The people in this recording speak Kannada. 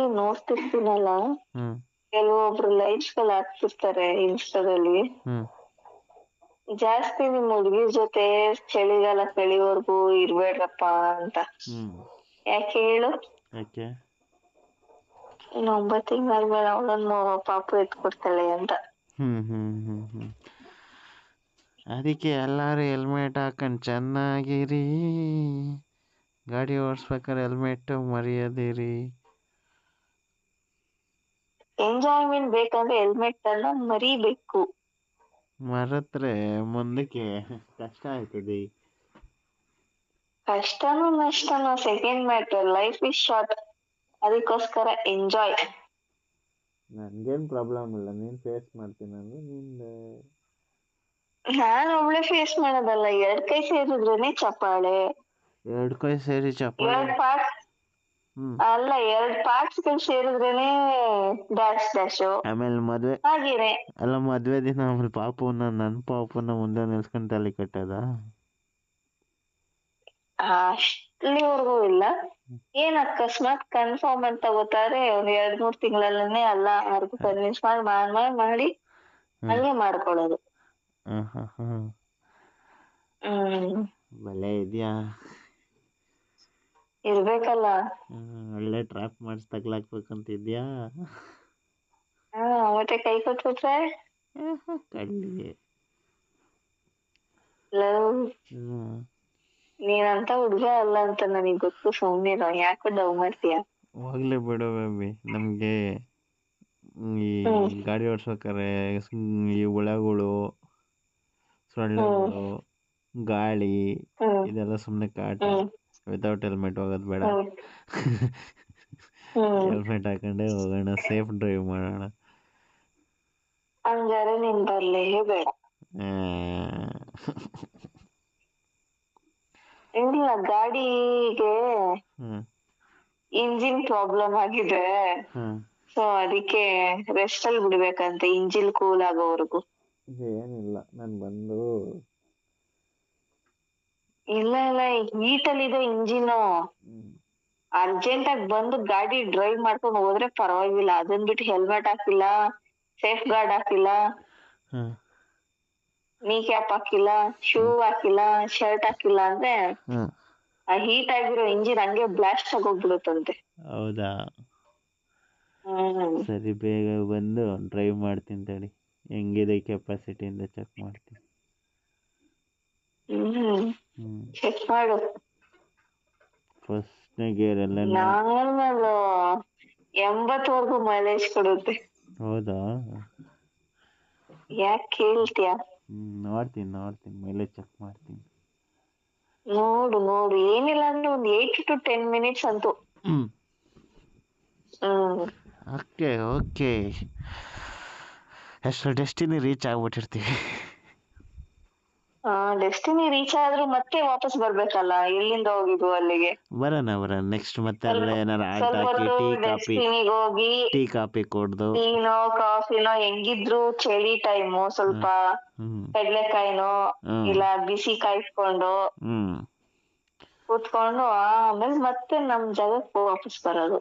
ಡೈಲಿ ನೋಡ್ತಿರ್ತೀನಲ್ಲ ಕೆಲವೊಬ್ರು ಲೈಫ್ಸ್ಗಳು ಹಾಕ್ತಿರ್ತಾರೆ ಇನ್ಸ್ಟಾದಲ್ಲಿ ಜಾಸ್ತಿ ನಿಮ್ ಹುಡ್ಗಿ ಜೊತೆ ಚಳಿಗಾಲ ಕಳಿವರೆಗೂ ಇರ್ಬೇಡ್ರಪ್ಪ ಅಂತ. ಯಾಕೆ ಹೇಳು? ಇನ್ನು ಒಂಬತ್ ತಿಂಗಳಾದ್ಮೇಲೆ ಅವಳನ್ನು ಪಾಪು ಎತ್ಕೊಡ್ತಾಳೆ ಅಂತ. ಹ್ಮ್ ಹ್ಮ್ ಹ್ಮ್ ಹ್ಮ್. ಅದಕ್ಕೆ ಎಲ್ಲಾರು ಹೆಲ್ಮೆಟ್ ಹಾಕೊಂಡು ಚೆನ್ನಾಗಿರಿ. ಗಾಡಿ ಓಡಿಸ್ಬೇಕಾದ್ರೆ ಹೆಲ್ಮೆಟ್ ಮರೆಯದಿರಿ. ಎಂಜಾಯ್ಮೆಂಟ್ ಬೇಕಂದ್ರೆ ಹೆಲ್ಮೆಟ್ ಅನ್ನ ಮರಿಬೇಕು. ಮರೆತ್ರೆ ಮುಂದಕ್ಕೆ ಕಷ್ಟ ಆಯ್ತದೆ. ಕಷ್ಟನೂ ನಷ್ಟನೂ second matter life is short ಅದಕ್ಕೋಸ್ಕರ ಎಂಜಾಯ್ ನನ್ಗೇನ್ ಪ್ರಾಬ್ಲಮ್ ಇಲ್ಲ ನೀನ್ ಫೇಸ್ ಮಾಡ್ತೀನಿ ಅಂದ್ರೆ ನಿಂದ. ನಾನ್ ಒಬ್ಳೆ ಫೇಸ್ ಮಾಡೋದಲ್ಲ ಎರಡ್ ಕೈ ಸೇರಿದ್ರೇನೆ ಚಪ್ಪಾಳೆ. ಎರಡ್ ಕೈ ಸೇರಿ ಚಪ್ಪಾಳೆ. ಅಲ್ಲ ಎರಡ್ ಪಾರ್ಟ್ಸ್ಗಳು ಸೇರಿದ್ರೇನೆ ಡ್ಯಾಶ್ ಡ್ಯಾಶ್ ಆಮೇಲೆ ಮದ್ವೆ ಹಾಗೇನೆ. ಅಲ್ಲ ಮದ್ವೆ ದಿನ ಆಮೇಲೆ ಪಾಪುನ ನನ್ ಪಾಪುನ ಮುಂದೆ ನಿಲ್ಸ್ಕೊಂಡ್ ತಲೆ ಕಟ್ಟದ? ಅಷ್ಟಲಿವರೆಗೂ ಇಲ್ಲ. ಏನ್ ಅಕಸ್ಮಾತ್ ಕನ್ಫರ್ಮ್ ಅಂತ ಗೊತ್ತಾದ್ರೆ ಒಂದ್ ಎರಡ್ ಮೂರ್ ತಿಂಗಳಲ್ಲೇ ಅಲ್ಲ ಅವ್ರಿಗೂ ಕನ್ವಿನ್ಸ್ ಮಾಡಿ ಮಾಡ್ ಮಾಡ್ ಮಾಡಿ ಅಲ್ಲೇ ಮಾಡ್ಕೊಳ್ಳೋದು. ಹ್ಮ್ ಹ್ಮ್ ಹ್ಮ್. ಹ್ಮ್. ಬಲೆ ಇದೆಯಾ? ಇರ್ಬೇಕಲ್ಲ. ಹ್ಮ್, ಒಳ್ಳೆ ಟ್ರ್ಯಾಪ್ ಮಾಡಿಸಿ ತಗ್ಲಾಕ್ಬೇಕಂತಿದ್ಯಾ? ಹಾ ಮತ್ತೆ ಕೈ ಕೊಟ್ಬಿಟ್ರೆ? ಕಣ್ಣಿಗೆ. Love hmm. ನೀನಂತ ಹುಡ್ಗ ಅಲ್ಲ ಅಂತ ನನಗ್ ಗೊತ್ತು ಸುಮ್ನಿರೋ ಯಾಕೆ ಡವ್ ಮಾಡ್ತೀಯ? ಹೋಗ್ಲಿ ಬಿಡು ಬೇಬಿ ನಮಗೆ ಈ ಹ್ಮ್. ಗಾಡಿ ಓಡಿಸ್ಬೇಕಾರೆ ಈ ಹುಳಗಳು ಸೊಳ್ಳೆಗಳು ಗಾಳಿ ಹ್ಮ್. ಇದೆಲ್ಲ ಸುಮ್ಮನೆ ಕಾಟ. ಹ್ಮ್. ವಿತೌಟ್ ಹೆಲ್ಮೆಟ್ ಹೋಗೋದು ಬೇಡ. ಹೆಲ್ಮೆಟ್ ಹಾಕೊಂಡೆ ಹೋಗೋಣ ಸೇಫ್ ಡ್ರೈವ್ ಮಾಡೋಣ. ಹಂಗಾರೆ ನೀನ್ ಬರ್ಲೇ ಬೇಡ. ಇಲ್ಲ ಗಾಡಿಗೆ ಇಂಜಿನ್ ಪ್ರಾಬ್ಲಮ್ ಆಗಿದೆ. ಸೊ ಅದಕ್ಕೆ ರೆಸ್ಟ್ ಅಲ್ಲಿ ಬಿಡ್ಬೇಕಂತೆ ಇಂಜಿನ್ ಕೂಲ್ ಆಗೋವರೆಗೂ. ಏನಿಲ್ಲ ನಾನು ಬಂದು ಇಲ್ಲ ಇಲ್ಲ ಹೀಟ್ ಅಲ್ಲಿ ಇದೆ ಇಂಜಿನ್ ಅರ್ಜೆಂಟ್ ಆಗಿ ಬಂದು ಗಾಡಿ ಡ್ರೈವ್ ಮಾಡ್ಕೊಂಡು ಹೋದ್ರೆ ಪರವಾಗಿಲ್ಲ. ಅದನ್ ಬಿಟ್ಟು ಹೆಲ್ಮೆಟ್ ಹಾಕಿಲ್ಲ ಸೇಫ್ ಗಾರ್ಡ್ ಹಾಕಿಲ್ಲ ನೀ ಕ್ಯಾಪ್ ಹಾಕಿಲ್ಲ ಶೂ ಹಾಕಿಲ್ಲ ಶರ್ಟ್ ಹಾಕಿಲ್ಲ ಅಂದ್ರೆ ಆ ಹೀಟ್ ಆಗಿರೋ ಇಂಜಿನ್ ಹಂಗೆ ಬ್ಲಾಸ್ಟ್ ಆಗೋಗ್ಬಿಡುತ್ತಂತೆ ಹೌದಾ? ಸರಿ ಬೇಗ ಬಂದು ಡ್ರೈವ್ ಮಾಡ್ತೀನಿ ತಡಿ. ಹೆಂಗಿದೆ ಕೆಪಾಸಿಟಿಯಿಂದ ಚೆಕ್ ಮಾಡ್ತೀನಿ. ಚೆಕ್ ಮಾಡು. ಫಸ್ಟ್ ಗೇರ್ ಎಲ್ಲ ನಾರ್ಮಲ್ ಎಂಬತ್ತವರೆಗೂ ಮೈಲೇಜ್ ಕೊಡುತ್ತೆ. ಹೌದಾ? ಯಾಕೆ ಕೇಳ್ತೀಯ? ನೋಡ್ತೀನಿ ನೋಡ್ತೀನಿ ಮೈಲೇಜ್ ಚೆಕ್ ಮಾಡ್ತೀನಿ. ನೋಡು ನೋಡು. ಏನಿಲ್ಲ ಅಂದ್ರೆ ಒಂದ್ ಏಟ್ ಟು ಟೆನ್ ಮಿನಿಟ್ಸ್ ಅಂತೂ. ಓಕೆ ಓಕೆ ಎಷ್ಟು ಡೆಸ್ಟಿನಿ ರೀಚ್ ಆಗ್ಬಿಟ್ಟಿರ್ತೀವಿ? ಆ ಡೆಸ್ಟಿನಿ ರೀಚ್ ಆದ್ರೂ ಮತ್ತೆ ವಾಪಸ್ ಬರ್ಬೇಕಲ್ಲ? ಎಲ್ಲಿಂದ ಹೋಗಿದ್ವು ಅಲ್ಲಿಗೆ? ಬರೋಣ ಬರೋಣ. ನೆಕ್ಸ್ಟ್ ಮತ್ತೆ ಅಲ್ಲೇ ಏನಾರ ಆಟ ಹಾಕಿ ಟೀ ಕಾಫಿ. ಡೆಸ್ಟಿನಿಗೆ ಹೋಗಿ. ಟೀ ಕಾಫಿ ಕುಡ್ದು. ಟೀನೋ ಕಾಫಿನೋ ಹೆಂಗಿದ್ರು ಚಳಿ ಟೈಮು ಸ್ವಲ್ಪ ಹ್ಮ್. ಕಡ್ಲೆಕಾಯಿನೋ ಹ್ಮ್. ಇಲ್ಲ ಬಿಸಿ ಕಾಯಿಸ್ಕೊಂಡು ಹ್ಮ್. ಕೂತ್ಕೊಂಡು ಆಮೇಲೆ ಮತ್ತೆ ನಮ್ ಜಾಗಕ್ಕೆ ವಾಪಸ್ ಬರೋದು.